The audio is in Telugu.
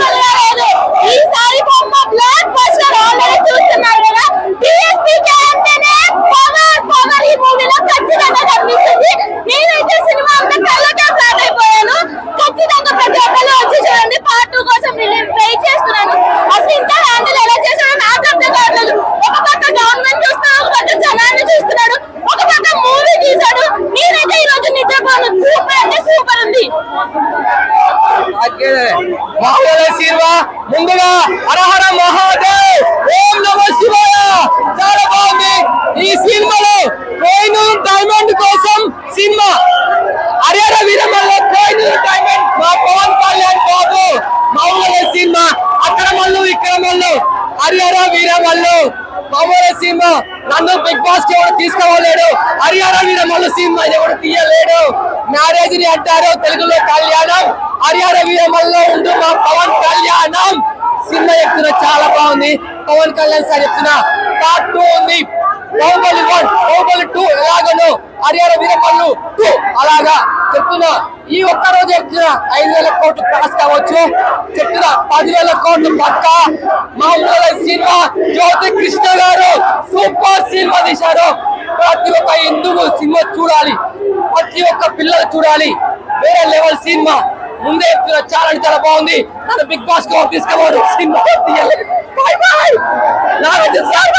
మామూలుగా ఈసారి బొమ్మ బ్లాక్ బస్టర్ ఆల్రెడీ చూస్తున్నారు కదా. పవర్ పవర్ ఈ మూవీలో ఖచ్చితంగా కనిపిస్తుంది. నేనైతే సినిమా అంతా కళ్ళకే ఫ్లాట్ అయిపోయాను. ఖచ్చితంగా ప్రతి ఒక్కరు వచ్చి చూడండి. పార్ట్ టూ కోసం నేను వెయిట్ చేస్తున్నాను. అసలు ఇంత హ్యాండిల్ ఎలా చేశాడో నాకు అర్థం కావట్లేదు. ఒక పక్క గవర్నమెంట్ చూస్తున్నాడు ఒక పక్క జనాన్ని చూస్తున్నాడు. ఒక పక్క మూవీ తీశాడు. నేనైతే ఈ రోజు నిద్రపోను. సూపర్ అంటే సూపర్ ఉంది. మామూలు సినిమా ముందుగా హరహర మహాదేవ్. ఓం నమ శివాయ. చాలా బాగుంది. ఈ సినిమాలో కోయినూరు డైమండ్ కోసం సినిమా. హరిహర వీరమల్లో కోయినూరు డైమండ్ మా పవన్ కళ్యాణ్ బాబు. మామూలు సినిమా. అక్కడ మల్లు ఇక్కడ మల్లు. హరిహర వీరమల్లు. మామూలు సినిమా. నన్ను బిగ్ బాస్కి ఎవరు తీసుకోవలేడు? హరిహర వీరమల్లు సినిమా ఎవరు తీయలేడు? మ్యారేజ్ అంటారు తెలుగులో కళ్యాణం హరిహర వీరమల్లో ఉండు మా పవన్ కళ్యాణం. సినిమా చెప్తున్నా చాలా బాగుంది. పవన్ కళ్యాణ్ సార్ చెప్తున్నా పార్ట్ టూ ఉంది. బాహుబలి వన్ బాహుబలి టూ ఎలాగను హర్యానా వీరమల్లు టూ అలాగా చెప్తున్నా. ఈ ఒక్క రోజు చెప్తున్నా ఐదు వేల కోట్లు క్రాస్ కావచ్చు. చెప్తున్నా పదివేల కోట్లు పక్క. మామూలు సినిమా జ్యోతి కృష్ణ గారు సూపర్ సినిమా తీశారు. ప్రతి ఒక్క హిందువు సినిమా చూడాలి? ప్రతి ఒక్క పిల్లలు చూడాలి. వేరే లెవెల్ సినిమా. ముందే చాలా అంటే చాలా బాగుంది. నన్ను బిగ్ బాస్ కవర్ తీసుకోవాలి సినిమా బాయ్ బాయ్ నాగార్జున సార్